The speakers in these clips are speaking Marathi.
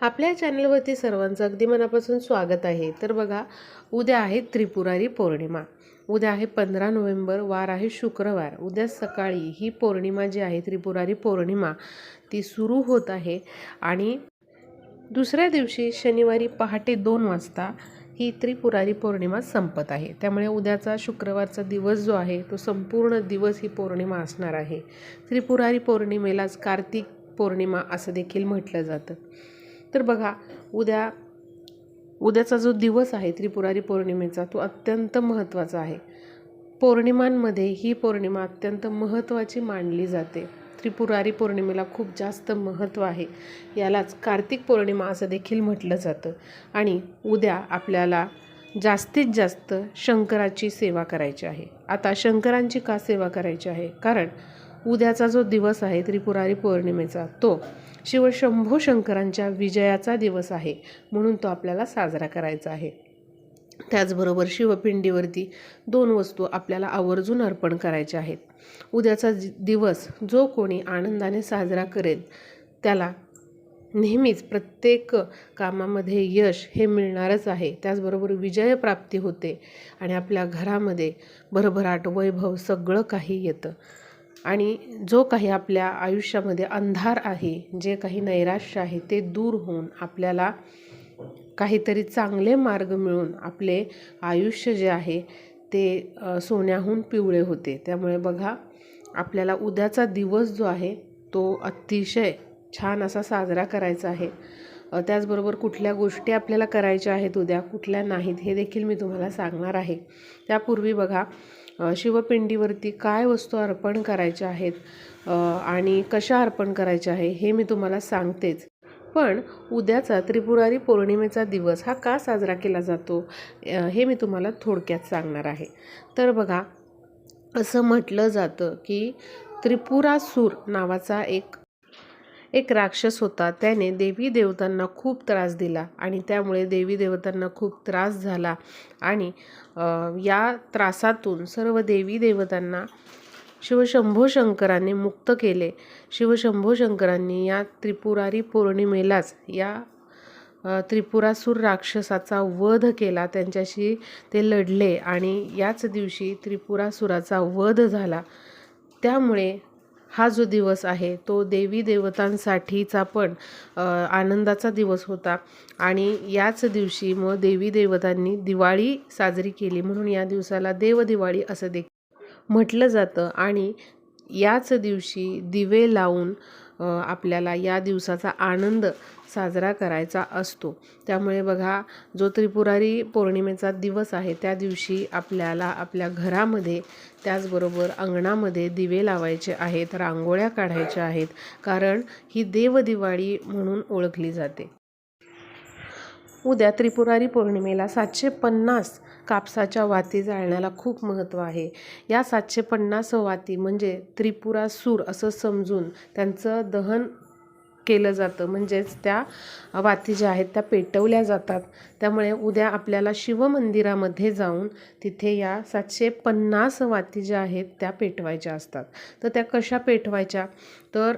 आपल्या चॅनलवरती सर्वांचं अगदी मनापासून स्वागत आहे. तर बघा उद्या आहे त्रिपुरारी पौर्णिमा. उद्या आहे पंधरा नोव्हेंबर वार आहे शुक्रवार. उद्या सकाळी ही पौर्णिमा जी आहे त्रिपुरारी पौर्णिमा ती सुरू होत आहे. आणि दुसऱ्या दिवशी शनिवारी पहाटे दोन वाजता ही त्रिपुरारी पौर्णिमा संपत आहे. त्यामुळे उद्याचा शुक्रवारचा दिवस जो आहे तो संपूर्ण दिवस ही पौर्णिमा असणार आहे. त्रिपुरारी पौर्णिमेलाच कार्तिक पौर्णिमा असं देखील म्हटलं जातं. तर बघा उद्या उद्याचा जो दिवस आहे त्रिपुरारी पौर्णिमेचा तो अत्यंत महत्त्वाचा आहे. पौर्णिमांमध्ये ही पौर्णिमा अत्यंत महत्त्वाची मानली जाते. त्रिपुरारी पौर्णिमेला खूप जास्त महत्त्व आहे. यालाच कार्तिक पौर्णिमा असं देखील म्हटलं जातं. आणि उद्या आपल्याला जास्तीत जास्त शंकराची सेवा करायची आहे. आता शंकरांची का सेवा करायची आहे? कारण उद्याचा जो दिवस आहे त्रिपुरारी पौर्णिमेचा तो शिवशंभो शंकरांच्या विजयाचा दिवस आहे म्हणून तो आपल्याला साजरा करायचा आहे. त्याचबरोबर शिवपिंडीवरती दोन वस्तू आपल्याला आवर्जून अर्पण करायच्या आहेत. उद्याचा दिवस जो कोणी आनंदाने साजरा करेल त्याला नेहमीच प्रत्येक कामामध्ये यश हे मिळणारच आहे. त्याचबरोबर विजयप्राप्ती होते आणि आपल्या घरामध्ये भरभराट वैभव सगळं काही येतं. आणि जो काही आपल्या आयुष्यामध्ये अंधार आहे जे काही नैराश्य आहे ते दूर होऊन आपल्याला काहीतरी चांगले मार्ग मिळून आपले आयुष्य जे आहे ते सोन्याहून पिवळे होते. त्यामुळे बघा आपल्याला उद्याचा दिवस जो आहे तो अतिशय छान असा साजरा करायचा आहे. त्याचबरोबर कुठल्या गोष्टी आपल्याला करायच्या आहेत उद्या कुठल्या नाहीत हे देखील मी तुम्हाला सांगणार आहे. त्यापूर्वी बघा शिवपिंडीवरती काय वस्तू अर्पण करायच्या आहेत आणि कशा अर्पण करायच्या आहे हे मी तुम्हाला सांगतेच. पण उद्याचा त्रिपुरारी पौर्णिमेचा दिवस हा का साजरा केला जातो हे मी तुम्हाला थोडक्यात सांगणार आहे. तर बघा असं म्हटलं जातं की त्रिपुरासूर नावाचा एक एक राक्षस होता. त्याने देवी देवतांना खूप त्रास दिला आणि त्यामुळे देवी देवतांना खूप त्रास झाला. आणि या त्रासातून सर्व देवी देवतांना शिवशंभो शंकरांनी मुक्त केले. शिवशंभो शंकरांनी या त्रिपुरारी पौर्णिमेलाच या त्रिपुरासूर राक्षसाचा वध केला. त्यांच्याशी ते लढले आणि याच दिवशी त्रिपुरासुराचा वध झाला. त्यामुळे हा जो दिवस आहे तो देवी देवतांसाठीचा पण आनंदाचा दिवस होता. आणि याच दिवशी मग देवी देवतांनी दिवाळी साजरी केली. म्हणून या दिवसाला देवदिवाळी असं देखील म्हटलं जातं. आणि याच दिवशी दिवे लावून आपल्याला या दिवसाचा आनंद साजरा करायचा असतो. त्यामुळे बघा जो त्रिपुरारी पौर्णिमेचा दिवस आहे त्या दिवशी आपल्याला आपल्या घरामध्ये त्याचबरोबर अंगणामध्ये दिवे लावायचे आहेत रांगोळ्या काढायच्या आहेत. कारण ही देवदिवाळी म्हणून ओळखली जाते. उद्या त्रिपुरारी पौर्णिमेला सातशे पन्नास कापसाच्या वाती जाळण्याला खूप महत्त्व आहे. या सातशे पन्नास वाती म्हणजे त्रिपुरासूर असं समजून त्यांचं दहन केलं जातं. म्हणजेच त्या वाती ज्या आहेत त्या पेटवल्या जातात. त्यामुळे उद्या आपल्याला शिवमंदिरामध्ये जाऊन तिथे या सातशे पन्नास वाती ज्या आहेत त्या पेटवायच्या असतात. तर त्या कशा पेटवायच्या? तर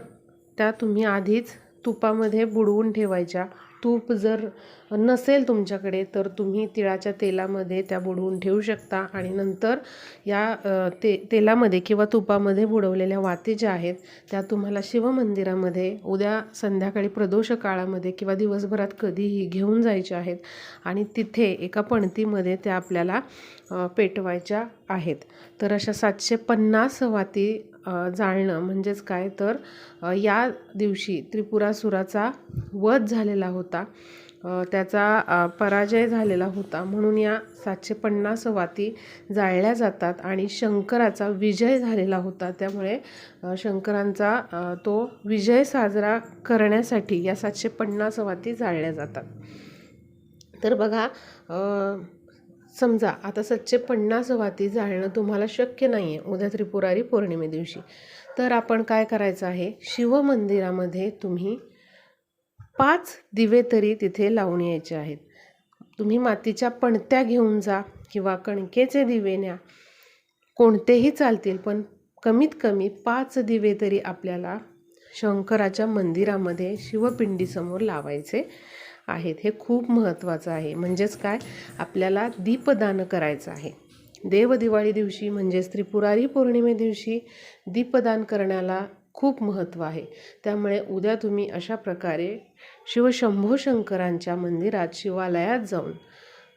त्या तुम्ही आधीच तुपामध्ये बुडवून ठेवायच्या. तूप जर नसेल तुमच्याकडे तर तुम्ही तिळाच्या तेलामध्ये त्या बुडवून ठेवू शकता. आणि नंतर या ते तेलामध्ये किंवा तुपामध्ये बुडवलेल्या वाती ज्या आहेत त्या तुम्हाला शिवमंदिरामध्ये उद्या संध्याकाळी प्रदोष काळामध्ये किंवा दिवसभरात कधीही घेऊन जायच्या आहेत. आणि तिथे एका पणतीमध्ये त्या आपल्याला पेटवायच्या आहेत. तर अशा सातशे पन्नास वाती जाळणं म्हणजेच काय? तर या दिवशी त्रिपुरासुराचा वध झालेला होता. होता. त्याचा पराजय झालेला होता. म्हणून या सातशे पन्नास वाती जाळल्या जातात आणि शंकराचा विजय झालेला होता. त्यामुळे शंकरांचा तो विजय साजरा करण्यासाठी या सातशे पन्नास वाती जाळल्या जातात. तर बघा समजा आता सातशे पन्नास वाती जाळणं तुम्हाला शक्य नाही आहे उद्या त्रिपुरारी पौर्णिमे दिवशी. तर आपण काय करायचं आहे? शिवमंदिरामध्ये तुम्ही पाच दिवे तरी तिथे लावून यायचे आहेत. तुम्ही मातीच्या पणत्या घेऊन जा किंवा कणकेचे दिवे न्या. कोणतेही चालतील पण कमीत कमी पाच दिवे तरी आपल्याला शंकराच्या मंदिरामध्ये शिवपिंडीसमोर लावायचे आहेत. हे खूप महत्त्वाचं आहे. म्हणजेच काय? आपल्याला दीपदान करायचं आहे. देवदिवाळी दिवशी म्हणजेच त्रिपुरारी पौर्णिमे दिवशी दीपदान करण्याला खूप महत्त्व आहे. त्यामुळे उद्या तुम्ही अशा प्रकारे शिवशंभो शंकरांच्या मंदिरात शिवालयात जाऊन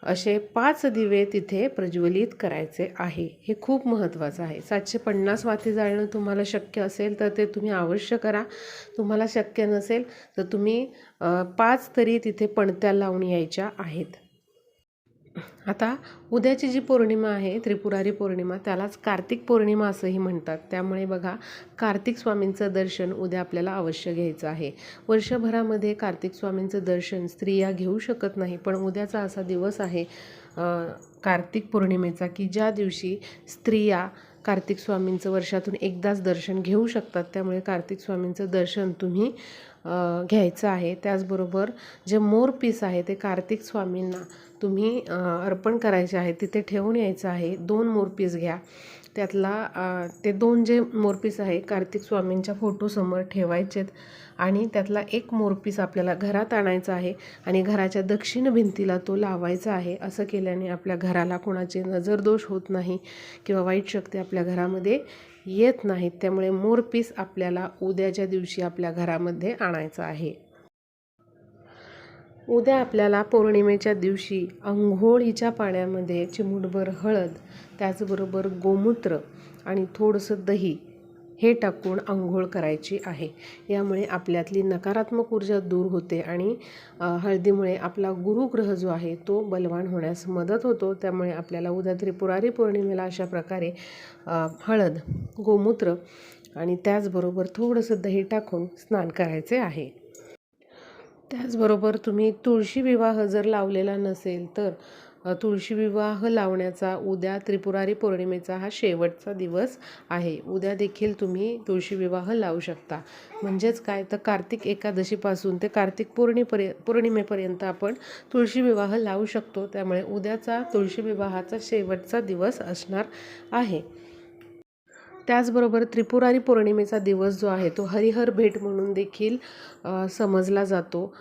असे पाच दिवे तिथे प्रज्वलित करायचे आहे. हे खूप महत्त्वाचं आहे. सातशे पन्नास वाती जाळणं तुम्हाला शक्य असेल तर ते तुम्ही अवश्य करा. तुम्हाला शक्य नसेल तर तुम्ही पाच तरी तिथे पणत्या लावून यायच्या आहेत. आता उद्याची जी पौर्णिमा आहे त्रिपुरारी पौर्णिमा त्यालाच कार्तिक पौर्णिमा असंही म्हणतात. त्यामुळे बघा कार्तिक स्वामींचं दर्शन उद्या आपल्याला अवश्य घ्यायचं आहे. वर्षभरामध्ये कार्तिक स्वामींचं दर्शन स्त्रिया घेऊ शकत नाही पण उद्याचा असा दिवस आहे कार्तिक पौर्णिमेचा की ज्या दिवशी स्त्रिया कार्तिक स्वामींचं वर्षातून एकदाच दर्शन घेऊ शकतात त्यामुळे कार्तिक स्वामींचं दर्शन तुम्ही घ्यायचं आहे. त्याचबरोबर जे मोर पीस आहे ते कार्तिक स्वामींना तुम्ही अर्पण करायचे आहे तिथे ठेवून यायचं आहे. दोन मोरपीस घ्या. त्यातला ते दोन जे मोरपीस आहे कार्तिक स्वामींच्या फोटोसमोर ठेवायचेत. आणि त्यातला एक मोरपीस आपल्याला घरात आणायचा आहे आणि घराच्या दक्षिण भिंतीला तो लावायचा आहे. असं केल्याने आपल्या घराला कोणाचे नजरदोष होत नाही किंवा वाईट शक्ती आपल्या घरामध्ये येत नाहीत. त्यामुळे मोरपीस आपल्याला उद्याच्या दिवशी आपल्या घरामध्ये आणायचा आहे. उद्या आपल्याला पौर्णिमेच्या दिवशी अंघोळीच्या पाण्यामध्ये चिमूटभर हळद त्याचबरोबर गोमूत्र आणि थोडंसं दही हे टाकून आंघोळ करायची आहे. यामुळे आपल्यातली नकारात्मक ऊर्जा दूर होते आणि हळदीमुळे आपला गुरुग्रह जो आहे तो बलवान होण्यास मदत होतो. त्यामुळे आपल्याला उद्या त्रिपुरारी पौर्णिमेला अशा प्रकारे हळद गोमूत्र आणि त्याचबरोबर थोडंसं दही टाकून स्नान करायचे आहे. त्याचबरोबर तुम्ही तुळशी विवाह जर लावलेला नसेल तर तुळशी विवाह लावण्याचा उद्या त्रिपुरारी पौर्णिमेचा हा शेवटचा दिवस आहे. उद्या देखील तुम्ही तुळशी विवाह लावू शकता. म्हणजेच काय? तर कार्तिक एकादशीपासून ते कार्तिक पौर्णिपर्य पौर्णिमेपर्यंत आपण तुळशी विवाह लावू शकतो. त्यामुळे उद्याचा तुळशी विवाहाचा शेवटचा दिवस असणार आहे. त्याचबरोबर त्रिपुरारी पौर्णिमेचा दिवस जो आहे तो हरिहर भेट म्हणून देखील समजला जातो.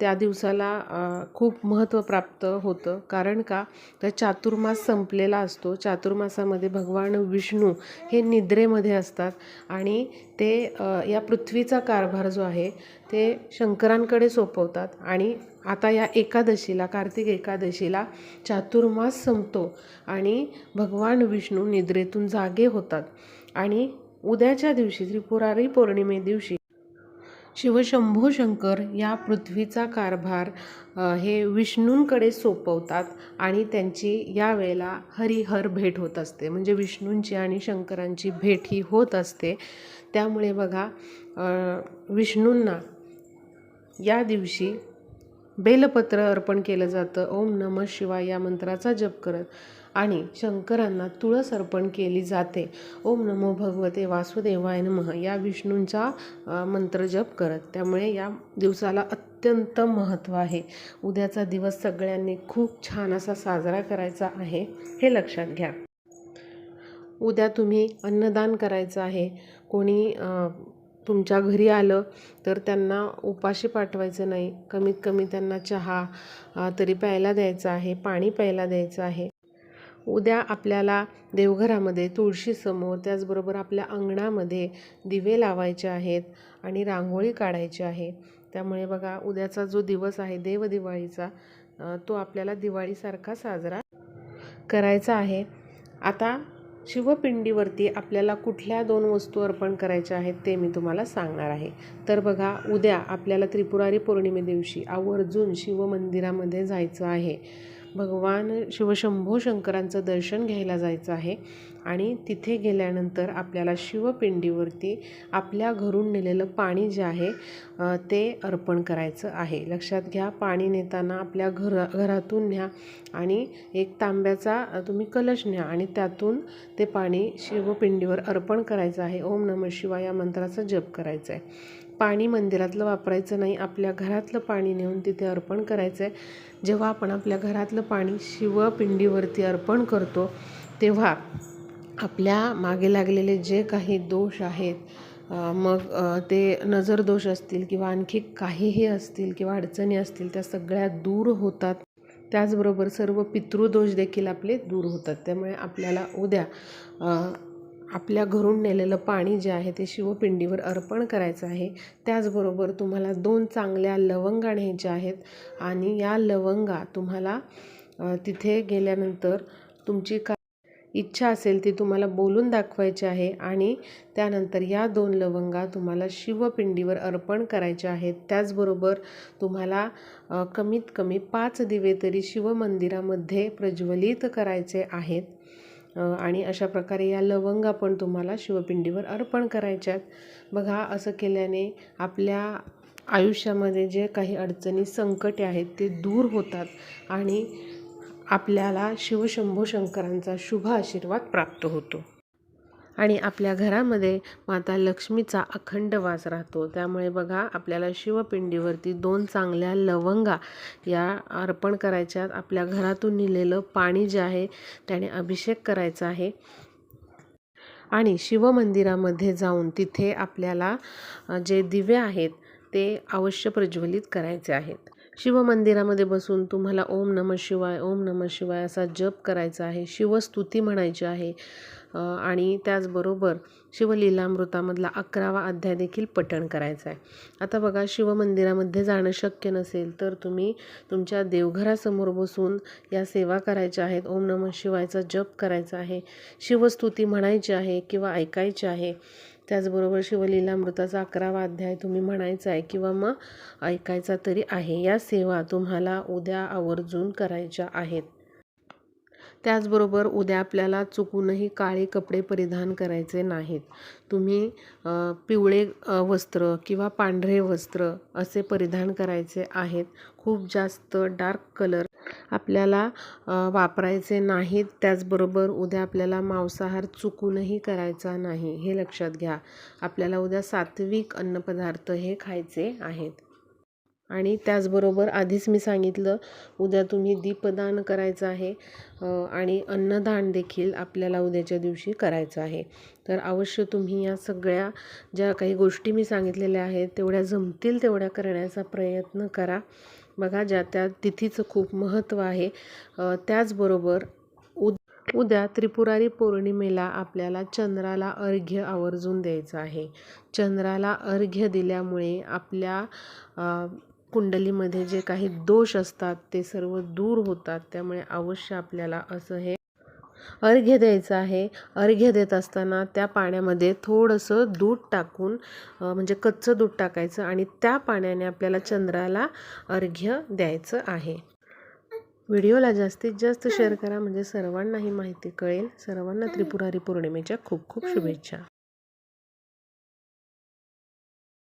त्या दिवसाला खूप महत्त्व प्राप्त होतं. कारण का? तर चातुर्मास संपलेला असतो. चातुर्मासामध्ये भगवान विष्णू हे निद्रेमध्ये असतात. आणि ते या पृथ्वीचा कारभार जो आहे ते शंकरांकडे सोपवतात. आणि आता या एकादशीला कार्तिक एकादशीला चातुर्मास संपतो आणि भगवान विष्णू निद्रेतून जागे होतात. आणि उद्याच्या दिवशी त्रिपुरारी पौर्णिमे दिवशी शिवशंभू शंकर या पृथ्वीचा कारभार हे विष्णूंकडे सोपवतात आणि त्यांची यावेळेला हरिहर भेट होत असते. म्हणजे विष्णूंची आणि शंकरांची भेट ही होत असते. त्यामुळे बघा विष्णूंना या दिवशी बेलपत्र अर्पण केलं जातं. ओम नम शिवाय या मंत्राचा जप करत आणि शंकरांना तुळस अर्पण केली जाते. ओम नमो भगवते वासुदेवाय नमः या विष्णूंचा मंत्र जप करत. त्यामुळे या दिवसाला अत्यंत महत्त्व आहे. उद्याचा दिवस सगळ्यांनी खूप छान असा साजरा करायचा आहे हे लक्षात घ्या. उद्या तुम्ही अन्नदान करायचं आहे. कोणी तुमच्या घरी आलं तर त्यांना उपाशी पाठवायचं नाही. कमीत कमी त्यांना चहा तरी प्यायला द्यायचा आहे पाणी प्यायला द्यायचं आहे. उद्या आपल्याला देवघरामध्ये तुळशीसमोर त्याचबरोबर आपल्या अंगणामध्ये दिवे लावायचे आहेत आणि रांगोळी काढायची आहे. त्यामुळे बघा उद्याचा जो दिवस आहे देवदिवाळीचा तो आपल्याला दिवाळीसारखा साजरा करायचा आहे. आता शिवपिंडीवरती आपल्याला कुठल्या दोन वस्तू अर्पण करायच्या आहेत ते मी तुम्हाला सांगणार आहे. तर बघा उद्या आपल्याला त्रिपुरारी पौर्णिमे दिवशी आवर्जून शिवमंदिरामध्ये जायचं आहे. भगवान शिवशंभो शंकरांचं दर्शन घ्यायला जायचं आहे. आणि तिथे गेल्यानंतर आपल्याला शिवपिंडीवरती आपल्या घरून नेलेलं पाणी जे आहे ते अर्पण करायचं आहे. लक्षात घ्या पाणी नेताना आपल्या घर घरातून न्या आणि एक तांब्याचा तुम्ही कलश न्या आणि त्यातून ते पाणी शिवपिंडीवर अर्पण करायचं आहे. ओम नम शिवाय या मंत्राचा जप करायचा आहे पाणी मंदिरातलं वापरायचं नाही आपल्या घरातलं पाणी नेऊन तिथे अर्पण करायचं आहे जेव्हा आपण आपल्या घरातलं पाणी शिवपिंडीवरती अर्पण करतो तेव्हा आपल्या मागे लागलेले जे काही दोष आहेत मग ते ते नजरदोष असतील किंवा आणखी काहीही असतील किंवा अडचणी असतील त्या सगळ्या दूर होतात. त्याचबरोबर सर्व पितृदोष देखील आपले दूर होतात. त्यामुळे आपल्याला उद्या आपल्या घरून नेलेलं पाणी जे आहे ते शिवपिंडीवर अर्पण करायचं आहे. त्याचबरोबर तुम्हाला दोन चांगल्या लवंगा न्यायच्या आहेत आणि या लवंगा तुम्हाला तिथे गेल्यानंतर तुमची का इच्छा असेल ती तुम्हाला बोलून दाखवायची आहे आणि त्यानंतर या दोन लवंगा तुम्हाला शिवपिंडीवर अर्पण करायच्या आहेत. त्याचबरोबर तुम्हाला कमीत कमी पाच दिवे तरी शिवमंदिरामध्ये प्रज्वलित करायचे आहेत. आणि अशा प्रकारे या लवंगा पण तुम्हाला शिवपिंडीवर अर्पण करायच्यात. बघा असं केल्याने आपल्या आयुष्यामध्ये जे काही अडचणी संकटे आहेत ते दूर होतात आणि आपल्याला शिवशंभू शंकरांचा शुभ आशीर्वाद प्राप्त होतो. आणि आपल्या घरामध्ये माता लक्ष्मीचा अखंड वास राहतो. त्यामुळे बघा आपल्याला शिवपिंडीवरती दोन चांगल्या लवंगा या अर्पण करायच्यात. आपल्या घरातून निलेलं पाणी जे आहे त्याने अभिषेक करायचा आहे. आणि शिवमंदिरामध्ये जाऊन तिथे आपल्याला जे दिवे आहेत ते अवश्य प्रज्वलित करायचे आहेत. शिवमंदिरामध्ये बसून तुम्हाला ओम नम शिवाय ओम नम शिवाय असा जप करायचा आहे. शिवस्तुती म्हणायची आहे. आणि त्याचबरोबर शिवलीलामृतामधला अकरावा अध्याय देखील पठण करायचा आहे. आता बघा शिवमंदिरामध्ये जाणं शक्य नसेल तर तुम्ही तुमच्या देवघरासमोर बसून या सेवा करायच्या आहेत. ओम नम शिवायचा जप करायचा आहे. शिवस्तुती म्हणायची आहे किंवा ऐकायची आहे. त्याचबरोबर शिवलीलामृताचा अकरावा अध्याय तुम्ही म्हणायचा आहे किंवा मग ऐकायचा तरी आहे. या सेवा तुम्हाला उद्या आवर्जून करायच्या आहेत. त्याचबरोबर उद्या आपल्याला चुकूनही काळे कपडे परिधान करायचे नाहीत. तुम्ही पिवळे वस्त्र किंवा पांढरे वस्त्र असे परिधान करायचे आहेत. खूप जास्त डार्क कलर आपल्याला वापरायचे नाहीत. त्याचबरोबर उद्या आपल्याला मांसाहार चुकूनही करायचा नाही हे लक्षात घ्या. आपल्याला उद्या सात्विक अन्नपदार्थ हे खायचे आहेत. आणि त्याचबरोबर आधीच मी सांगितलं उद्या तुम्ही दीपदान करायचं आहे आणि अन्नदान देखील आपल्याला उद्याच्या दिवशी करायचं आहे. तर अवश्य तुम्ही या सगळ्या ज्या काही गोष्टी मी सांगितलेल्या आहेत तेवढ्या जमतील तेवढ्या करण्याचा प्रयत्न करा. बघा ज्या त्या तिथीचं खूप महत्त्व आहे. त्याचबरोबर उद उद्या त्रिपुरारी पौर्णिमेला आपल्याला चंद्राला अर्घ्य आवर्जून द्यायचं आहे. चंद्राला अर्घ्य दिल्यामुळे आपल्या कुंडलीमध्ये जे काही दोष असतात ते सर्व दूर होतात. त्यामुळे अवश्य आपल्याला असं हे अर्घ्य द्यायचं आहे. अर्घ्य देत असताना त्या पाण्यामध्ये थोडंसं दूध टाकून म्हणजे कच्चं दूध टाकायचं आणि त्या पाण्याने आपल्याला चंद्राला अर्घ्य द्यायचं आहे. व्हिडिओला जास्तीत जास्त शेअर करा. म्हणजे सर्वांना ही माहिती कळेल. सर्वांना त्रिपुरारी पौर्णिमेच्या खूप खूप शुभेच्छा.